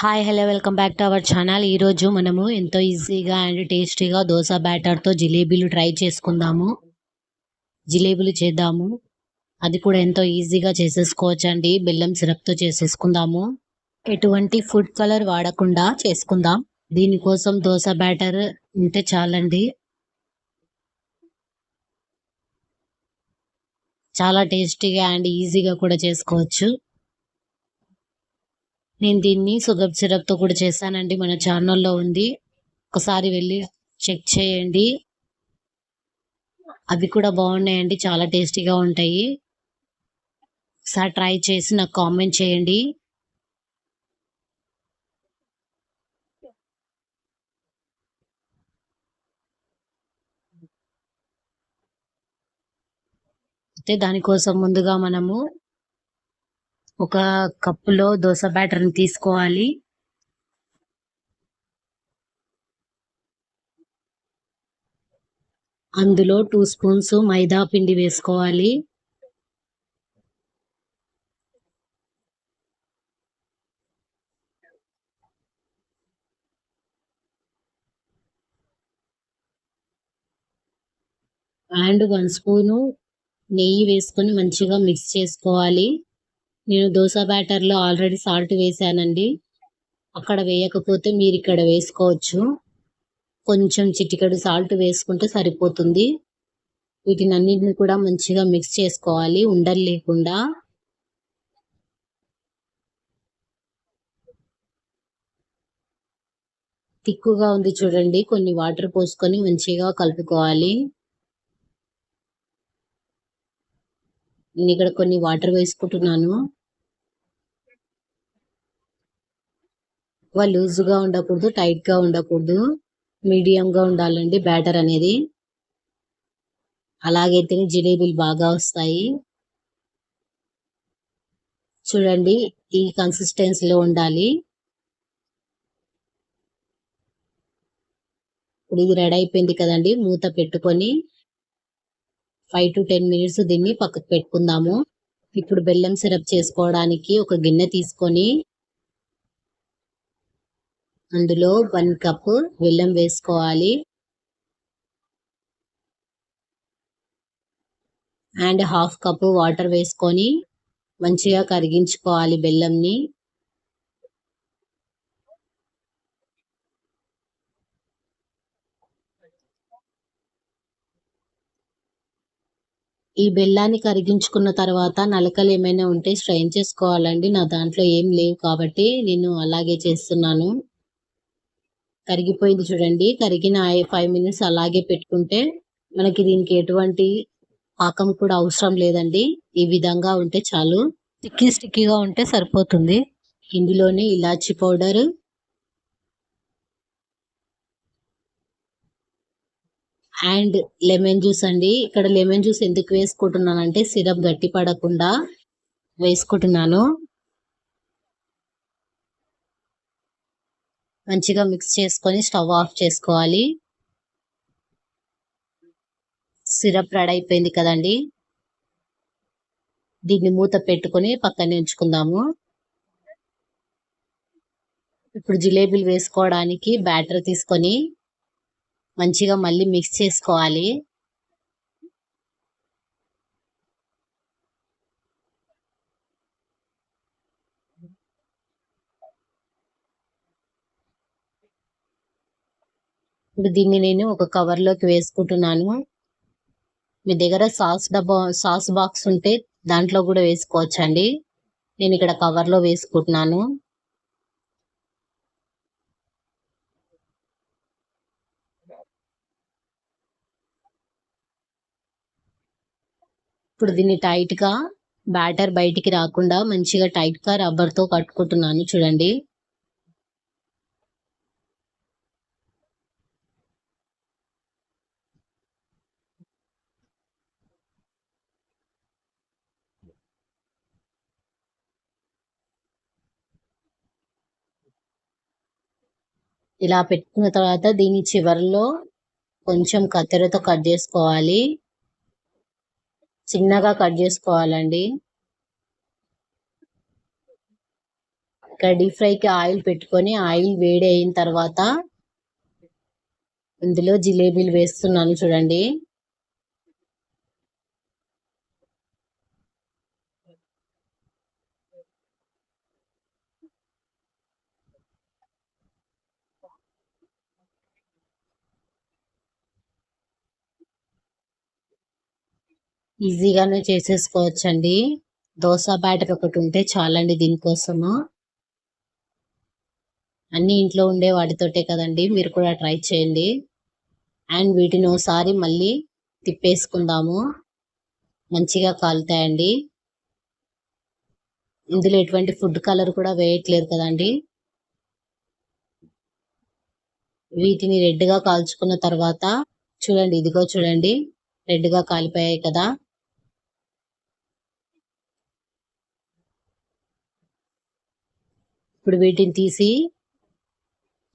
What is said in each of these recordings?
Hi hello welcome back to our channel ఈరోజు మనము ఎంతో ఈజీగా అండ్ టేస్టీగా దోశ బ్యాటర్తో జిలేబీలు ట్రై చేసుకుందాము. జిలేబీలు చేద్దాము. అది కూడా ఎంతో ఈజీగా చేసేసుకోవచ్చు అండి బెల్లం సిరప్తో చేసేసుకుందాము. ఎటువంటి ఫుడ్ కలర్ వాడకుండా చేసుకుందాం. దీనికోసం దోశ బ్యాటర్ ఉంటే చాలండి. చాలా టేస్టీగా అండ్ ఈజీగా కూడా చేసుకోవచ్చు. నేను దీన్ని షుగర్ సిరప్తో కూడా చేశానండి. మన ఛానల్లో ఉంది. ఒకసారి వెళ్ళి చెక్ చేయండి. అవి కూడా బాగున్నాయండి. చాలా టేస్టీగా ఉంటాయి. ఒకసారి ట్రై చేసి నాకు కామెంట్ చేయండి. అయితే దానికోసం ముందుగా మనము ఒక కప్పులో దోశ బ్యాటర్ని తీసుకోవాలి. అందులో టూ స్పూన్స్ మైదా పిండి వేసుకోవాలి. అండ్ వన్ స్పూను నెయ్యి వేసుకొని మంచిగా మిక్స్ చేసుకోవాలి. నేను దోశ బ్యాటర్లో ఆల్రెడీ సాల్ట్ వేసానండి అక్కడ వేయకపోతే మీరు ఇక్కడ వేసుకోవచ్చు. కొంచెం చిటికెడు సాల్ట్ వేసుకుంటే సరిపోతుంది. వీటిని అన్నింటిని కూడా మంచిగా మిక్స్ చేసుకోవాలి. ఉండలు లేకుండా. తిక్కుగా ఉంది చూడండి. కొన్ని వాటర్ పోసుకొని మంచిగా కలుపుకోవాలి. నేను ఇక్కడ కొన్ని వాటర్ వేసుకుంటున్నాను. ఎక్కువ లూజ్గా ఉండకూడదు టైట్గా ఉండకూడదు. మీడియంగా ఉండాలండి బ్యాటర్ అనేది. అలాగైతేనే జిలేబీలు బాగా వస్తాయి. చూడండి ఈ కన్సిస్టెన్సీలో ఉండాలి. ఇప్పుడు ఇది రెడీ అయిపోయింది కదండి మూత పెట్టుకొని ఫైవ్ టు టెన్ మినిట్స్ దీన్ని పక్కకు పెట్టుకుందాము. ఇప్పుడు బెల్లం సిరప్ చేసుకోవడానికి ఒక గిన్నె తీసుకొని అందులో వన్ కప్ బెల్లం వేసుకోవాలి. అండ్ హాఫ్ కప్ వాటర్ వేసుకొని మంచిగా కరిగించుకోవాలి బెల్లంని. ఈ బెల్లాన్ని కరిగించుకున్న తర్వాత నలకలు ఏమైనా ఉంటే స్ట్రైన్ చేసుకోవాలండి. నా దాంట్లో ఏం లేవు కాబట్టి నేను అలాగే చేస్తున్నాను. కరిగిపోయింది చూడండి. కరిగిన ఫైవ్ మినిట్స్ అలాగే పెట్టుకుంటే మనకి దీనికి ఎటువంటి పాకం కూడా అవసరం లేదండి. ఈ విధంగా ఉంటే చాలు. స్టిక్కీ స్టిక్కీగా ఉంటే సరిపోతుంది. ఇందులోనే ఇలాచి పౌడర్ అండ్ లెమన్ జ్యూస్ అండి. ఇక్కడ లెమన్ జ్యూస్ ఎందుకు వేసుకుంటున్నానంటే సిరప్ గట్టి పడకుండా వేసుకుంటున్నాను. మంచిగా మిక్స్ చేసుకొని స్టవ్ ఆఫ్ చేసుకోవాలి. సిరప్ రెడీ అయిపోయింది కదండి. దీన్ని మూత పెట్టుకొని పక్కనే ఉంచుకుందాము. ఇప్పుడు జిలేబీలు వేసుకోవడానికి బ్యాటర్ తీసుకొని మంచిగా మళ్ళీ మిక్స్ చేసుకోవాలి. ఇప్పుడు దీన్ని నేను ఒక కవర్లోకి వేసుకుంటున్నాను. మీ దగ్గర సాస్ డబ్బా సాస్ బాక్స్ ఉంటే దాంట్లో కూడా వేసుకోవచ్చండి. నేను ఇక్కడ కవర్లో వేసుకుంటున్నాను. ఇప్పుడు దీన్ని టైట్గా బ్యాటర్ బయటికి రాకుండా మంచిగా టైట్గా రబ్బర్తో కట్టుకుంటున్నాను చూడండి. ఇలా పెట్టుకున్న తర్వాత దీని చివరిలో కొంచెం కత్తెరతో కట్ చేసుకోవాలి. చిన్నగా కట్ చేసుకోవాలండి. ఇక్కడ డీప్ ఫ్రైకి ఆయిల్ పెట్టుకొని ఆయిల్ వేడి అయిన తర్వాత ఇందులో జిలేబీలు వేస్తున్నాను చూడండి. ఈజీగానే చేసేసుకోవచ్చండి. దోశ బ్యాటర్ ఒకటి ఉంటే చాలండి దీనికోసము. అన్ని ఇంట్లో ఉండే వాటితోటే కదండి మీరు కూడా ట్రై చేయండి. అండ్ వీటిని ఒకసారి మళ్ళీ తిప్పేసుకుందాము. మంచిగా కాలుతాయండి. ఇందులో ఎటువంటి ఫుడ్ కలర్ కూడా వేయట్లేదు కదండి. వీటిని రెడ్గా కాల్చుకున్న తర్వాత చూడండి ఇదిగో చూడండి రెడ్గా కాలిపోయాయి కదా. ఇప్పుడు వీటిని తీసి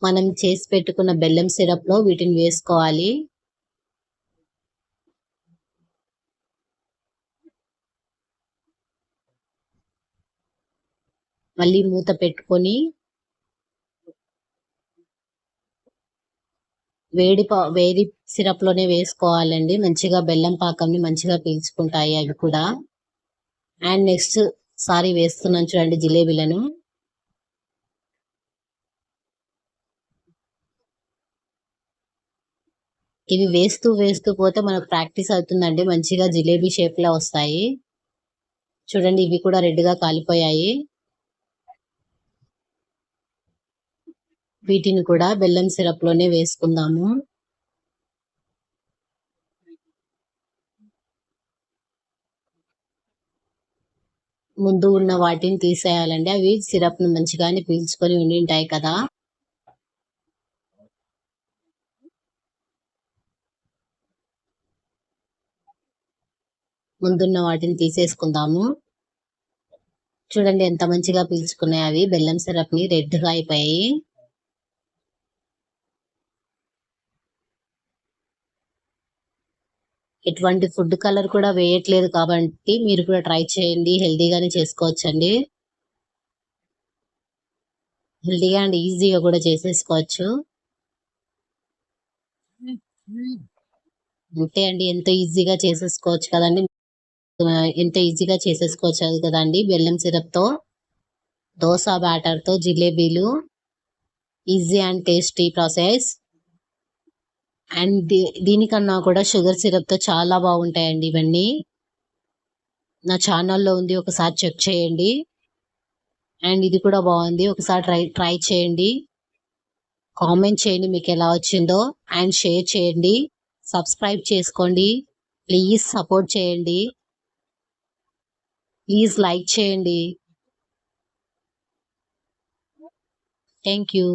మనం చేసి పెట్టుకున్న బెల్లం సిరప్లో వీటిని వేసుకోవాలి. మళ్ళీ మూత పెట్టుకొని వేడి వేడి సిరప్లోనే వేసుకోవాలండి. మంచిగా బెల్లం పాకంని మంచిగా పీల్చుకుంటాయి అవి కూడా. అండ్ నెక్స్ట్ సారీ వేస్తున్నాను చూడండి జిలేబీలను. ఇవి వేస్తూ వేస్తూ పోతే మనకు ప్రాక్టీస్ అవుతుందండి. మంచిగా జిలేబీ షేప్లో వస్తాయి. చూడండి ఇవి కూడా రెడ్గా కాలిపోయాయి. వీటిని కూడా బెల్లం సిరప్లోనే వేసుకుందాము. ముందు ఉన్న వాటిని తీసేయాలండి. అవి సిరప్ను మంచిగానే పీల్చుకొని ఉండి ఉంటాయి కదా. ముందున్న వాటిని తీసేసుకుందాము. చూడండి ఎంత మంచిగా పీల్చుకున్నాయి అవి. బెల్లం సిరప్ని రెడ్గా అయిపోయాయి. ఎటువంటి ఫుడ్ కలర్ కూడా వేయట్లేదు కాబట్టి మీరు కూడా ట్రై చేయండి. హెల్తీగానే చేసుకోవచ్చండి. హెల్తీగా అండ్ ఈజీగా కూడా చేసేసుకోవచ్చు. అంతే అండి. ఎంతో ఈజీగా చేసేసుకోవచ్చు కదండి. ఎంత ఈజీగా చేసేసుకోవచ్చు కదండి? బెల్లం సిరప్తో దోశ బ్యాటర్తో జిలేబీలు. Easy and tasty process. And దీనికన్నా కూడా షుగర్ సిరప్తో చాలా బాగుంటాయండి ఇవన్నీ. నా ఛానల్లో ఉంది ఒకసారి చెక్ చేయండి. అండ్ ఇది కూడా బాగుంది ఒకసారి ట్రై ట్రై చేయండి. కామెంట్ చేయండి మీకు ఎలా వచ్చిందో. అండ్ షేర్ చేయండి. సబ్స్క్రైబ్ చేసుకోండి. ప్లీజ్ సపోర్ట్ చేయండి. ప్లీజ్ లైక్ చేయండి. Thank you